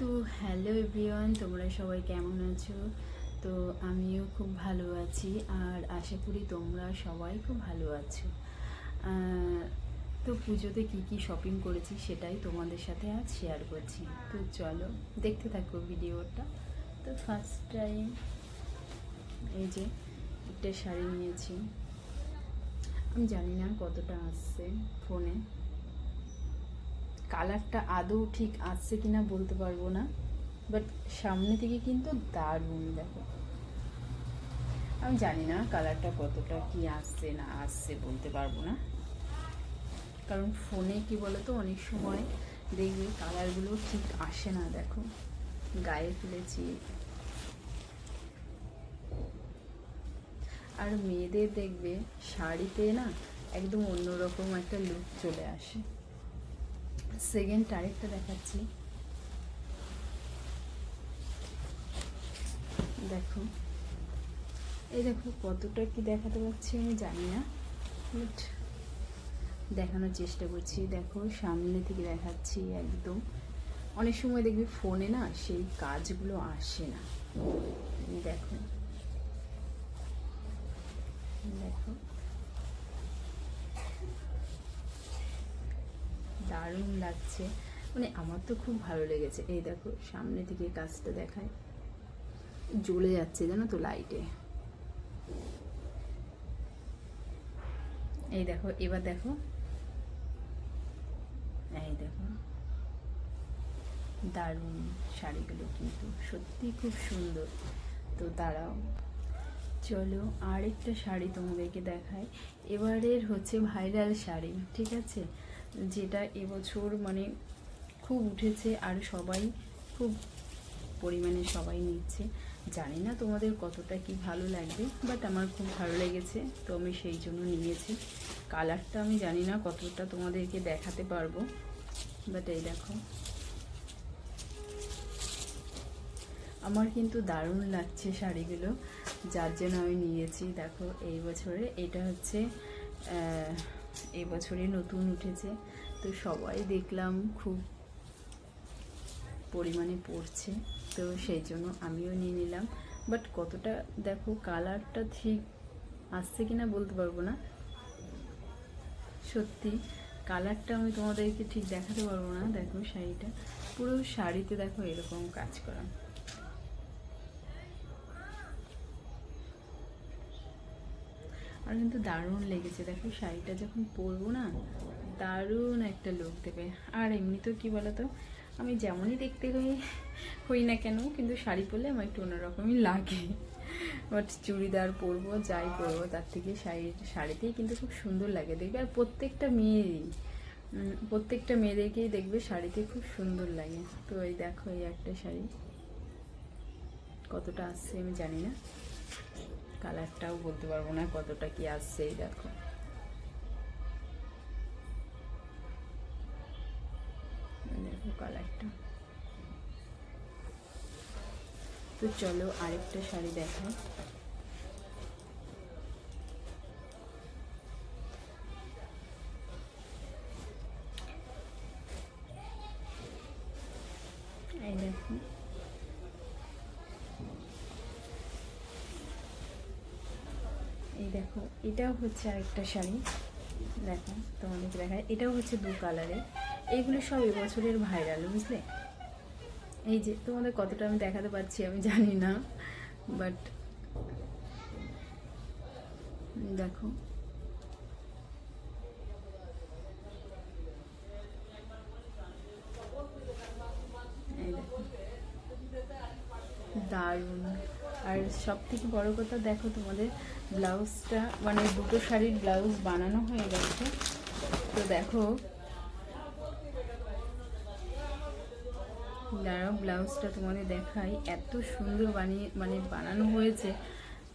তো hello everyone তোমরা সবাই কেমন আছো? তো আমিও খুব ভালো আছি আর আশা করি তোমরা সবাই খুব ভালো আছো। তো পুজোতে কি কি শপিং করেছি সেটাই তোমাদের সাথে আজ শেয়ার করছি। তো চলো, দেখতে থাকো ভিডিওটা। তো ফার্স্ট টাইম এই যে একটা শাড়ি নিয়েছি। আমি জানি না কতটা আসছে ফোনে কালারটা আদৌ ঠিক আসছে কিনা বলতে পারব না বাট সামনে থেকে কিন্তু দারুণ দেখো। আমি জানি না কালারটা কতটা কি আসছে না আসছে বলতে পারব না। কারণ ফোনে কি বলতো, অনেক সময় দেখবে কালারগুলো ঠিক আসে না, দেখো, গায়ে ফেলেছি আর মেয়েদের দেখবে শাড়িতে না একদম অন্যরকম একটা লুক চলে আসে। সেকেন্ড আরেকটা দেখাচ্ছি। দেখো। এই দেখো কতটা কি দেখাতে পারছি আমি জানি না বাট দেখানোর চেষ্টা করছি। দেখো, সামনে থেকে দেখাচ্ছি একদম। অনেক সময় দেখবি ফোনে না সেই কাজগুলো আসে না। দেখো। দেখো। দারুণ লাগছে। মানে আমার তো খুব ভালো লেগেছে। এই দেখো, সামনে থেকে কাজটা দেখায়। জ্বলে যাচ্ছে, জানো তো লাইটে এই দেখো, এবার দেখো। এই দেখো। দারুণ শাড়িগুলো কিন্তু। সত্যি খুব সুন্দর। তো দাঁড়াও। চলো আরেকটা শাড়ি তোমাদেরকে দেখায় এবারের হচ্ছে ভাইরাল শাড়ি, ঠিক আছে? যেটা এবছর মানে খুব উঠেছে আর সবাই খুব পরিমাণে সবাই নিচ্ছে। জানি না তোমাদের কতটা কি ভালো লাগবে বাট আমার খুব ভালো লেগেছে, তো আমি সেই জন্য নিয়েছি। কালারটা আমি জানি না কতটা তোমাদেরকে দেখাতে পারব বাট এই দেখো। আমার কিন্তু দারুণ লাগছে শাড়িগুলো, যার জন্য আমি নিয়েছি। দেখো, এই বছরে এটা হচ্ছে আহ, এই বছরে নতুন উঠেছে। তো সবাই দেখলাম খুব পরিমাণে পড়ছে। তো সেই জন্য আমিও নিয়ে নিলাম। বাট কতটা দেখো কালারটা ঠিক আসছে কিনা বলতে পারব না। সত্যি কালারটা আমি তোমাদেরকে ঠিক দেখাতে পারব না। দেখো শাড়িটা। পুরো শাড়িতে দেখো এরকম কাজ করা। আর কিন্তু দারুণ লেগেছে। দেখো শাড়িটা যখন পরবো না, দারুণ একটা লুক দেবে। আর এমনি এমনিতেও কি বলতো, আমি যেমনই দেখতে হই হই না কেন, কিন্তু শাড়ি পরলে আমার একটু অন্যরকমই লাগে। বাট চুড়িদার পরবো, যাই পরবো, তার থেকে শাড়ি, শাড়িতেই কিন্তু খুব সুন্দর লাগে দেখবে। আর প্রত্যেকটা মেয়েরই প্রত্যেকটা মেয়েদেরকেই দেখবে শাড়িতে খুব সুন্দর লাগে। তো এই দেখো এই একটা শাড়ি। কতটা আসছে আমি জানি না। কালারটাও বলতে পারব না কতটা কি আসছে এই দেখো। দেখো কালারটা। তো চলো আরেকটা শাড়ি দেখাই। দেখো, এটাও হচ্ছে আরেকটা শাড়ি। দেখো, তোমাদেরকে দেখায় এটাও হচ্ছে দু কালারে এইগুলো সব এবছরের ভাইরাল বুঝলে? এই যে, তোমাদের কতটা আমি দেখাতে পারছি আমি জানি না বাট দেখো এই দেখো দারুণ আর সব থেকে বড় কথা দেখো তোমাদের ব্লাউজটা মানে দুটো শাড়ির ব্লাউজ বানানো হয়ে গেছে। তো দেখো, দাঁড়াও, ব্লাউজটা তোমাদের দেখাই। এত সুন্দর বানিয়ে মানে বানানো হয়েছে।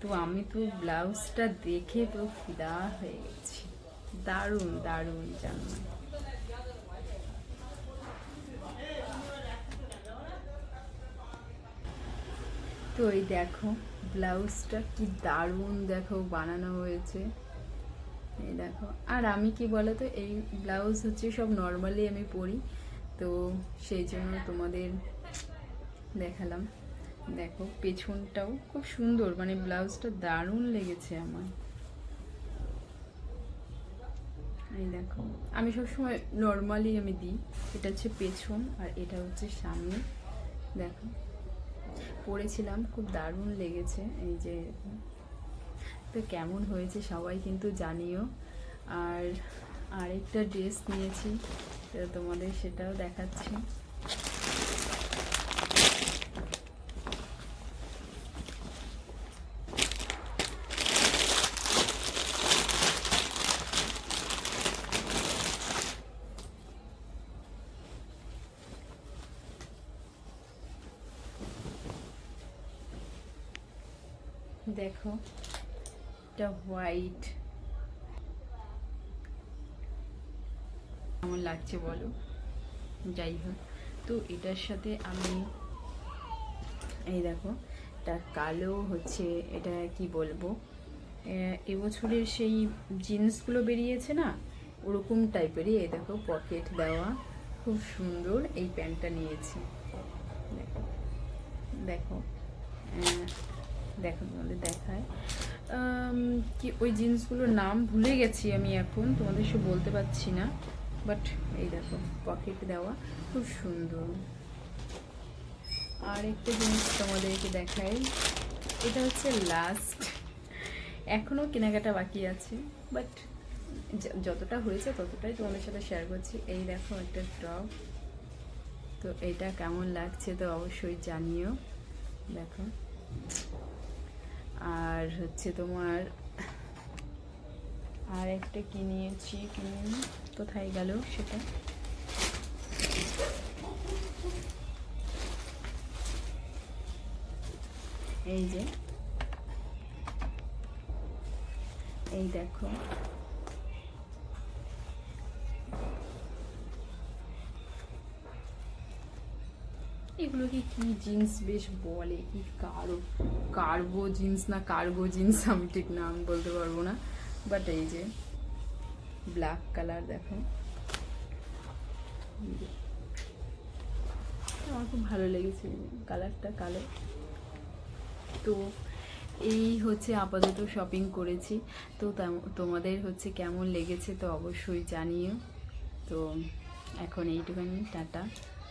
তো আমি তো ব্লাউজটা দেখে তো ফিদা হয়ে গেছি। দারুণ দারুণ জানো তো এই দেখো, ব্লাউজটা কি দারুণ দেখো বানানো হয়েছে। এই দেখো, আর আমি কি বলো তো এই ব্লাউজ হচ্ছে সব নর্মালি আমি পরি, তো সেই জন্য তোমাদের দেখালাম। দেখো, পেছনটাও খুব সুন্দর মানে ব্লাউজটা দারুণ লেগেছে আমার। এই দেখো, আমি সবসময় নর্মালি আমি দিই, এটা হচ্ছে পেছন আর এটা হচ্ছে সামনে। দেখো পরেছিলাম খুব দারুণ লেগেছে। এই যে, তো কেমন হয়েছে সবাই কিন্তু জানিও। আর আরেকটা ড্রেস নিয়েছি, তো তোমাদের সেটাও দেখাচ্ছি। দেখো, এটা হোয়াইট কেমন লাগছে বলো? যাই হোক, তো এটার সাথে আমি, এই দেখো, এটা কালো হচ্ছে, এটা কি বলব? এবছরের সেই জিন্সগুলো বেরিয়েছে না? ওরকম টাইপেরই, এই দেখো, পকেট দেওয়া, খুব সুন্দর এই প্যান্টটা নিয়েছি। দেখো দেখো দেখো তোমাদের দেখায়। কি ওই জিন্সগুলোর নাম ভুলে গেছি আমি এখন, তোমাদের সব বলতে পারছি না। বাট এই দেখো পকেট দেওয়া, খুব সুন্দর। আর একটা জিনিস তোমাদেরকে দেখাই, এটা হচ্ছে লাস্ট এখনও কেনাকাটা বাকি আছে বাট যতটা হয়েছে ততটাই তোমাদের সাথে শেয়ার করছি। এই দেখো একটা টপ তো এটা কেমন লাগছে তো অবশ্যই জানিও। দেখো। হচ্ছে তোমার আর একটা কিনিয়েছি কিনে কোথায় গেল সেটা? এই যে এই দেখো। এগুলোকে কি জিন্স? বেশ বলে কি কারও, কার্গো জিন্স না কার্গো জিন্স আমি ঠিক নাম বলতে পারব না। বাট এই যে ব্ল্যাক কালার দেখো। আমার খুব ভালো লেগেছে কালারটা কালো। তো এই হচ্ছে আপাতত শপিং করেছি। তো তোমাদের হচ্ছে কেমন লেগেছে তো অবশ্যই জানিও। তো এখন এইটুখানি, টাটা।